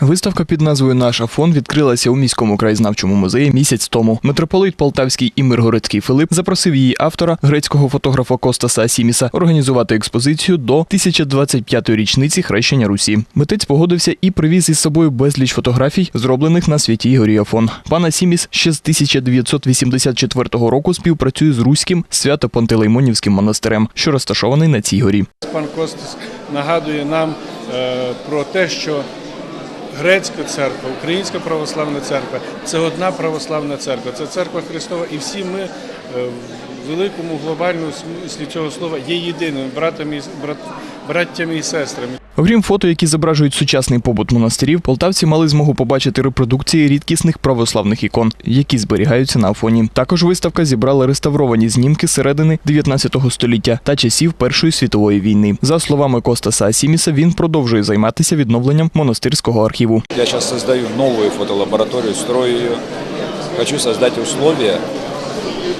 Виставка під назвою Наш Афон відкрилася у міському краєзнавчому музеї місяць тому. Митрополит Полтавський і Миргородський Филип запросив її автора, грецького фотографа Костаса Асіміса, організувати експозицію до 1025-ї річниці хрещення Русі. Митець погодився і привіз із собою безліч фотографій, зроблених на святій горі Афон. Пан Асіміс ще з 1984 року співпрацює з руським свято-пантелеймонівським монастирем, що розташований на цій горі. Пан Костас нагадує нам е, про те, що грецька церква, українська православна церква це одна православна церква, це церква Христова, і всі ми е, в великому глобальному смислі цього слова є єдиними братами, браттями і сестрами. Окрім фото, які зображують сучасний побут монастирів, полтавці мали змогу побачити репродукції рідкісних православних ікон, які зберігаються на Афоні. Також виставка зібрала реставровані знімки середини 19 століття та часів Першої світової війни. За словами Костаса Асіміса, він продовжує займатися відновленням монастирського архіву. Я сейчас создаю новую фотолабораторию, строю ее. Хочу создать условия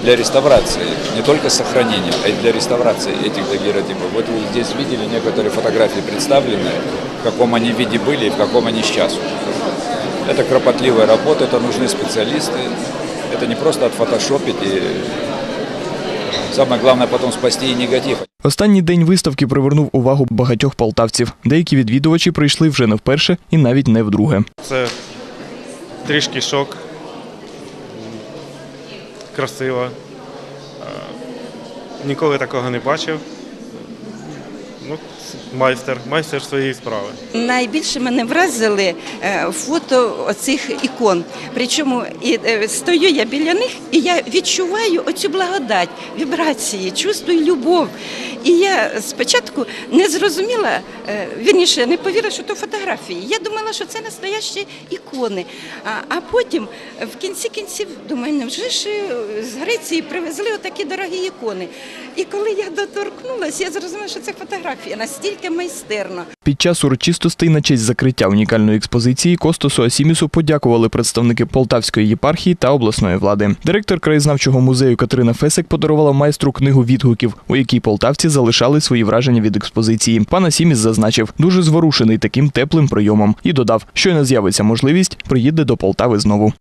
для реставрации, не только сохранения, а и для реставрации этих дагеротипов. Вот вы здесь видели некоторые фотографии представлены, в каком они виде были и в каком они сейчас. Это кропотливая работа, это нужны специалисты. Это не просто отфотошопить и самое главное потом спасти и негатив. Останній день виставки привернув увагу багатьох полтавців. Деякі відвідувачі прийшли вже не вперше і навіть не вдруге. Це трішки шок. Красиво. Е, Ніколи такого не бачив. Ну, майстер, майстер своєї справи. Найбільше мене вразили е, фото оцих ікон. Причому і е, стою я біля них, і я відчуваю оцю благодать, вібрації, чувствую любов. І я спочатку не зрозуміла, е, вірніше, не повірила, що то фотографії. Я думала, що це настоящі ікони. А, потім в кінці кінців думаю, невже ж з Греції привезли отакі дорогі ікони. І коли я доторкнулася, я зрозуміла, що це фотографія настільки майстерна. Під час урочистостей на честь закриття унікальної експозиції Костасу Асімісу подякували представники Полтавської єпархії та обласної влади. Директор краєзнавчого музею Катерина Фесик подарувала майстру книгу відгуків, у якій полтавці залишали свої враження від експозиції. Пан Асіміс зазначив, дуже зворушений таким теплим прийомом і додав, що не з'явиться можливість, приїде до Полтави знову.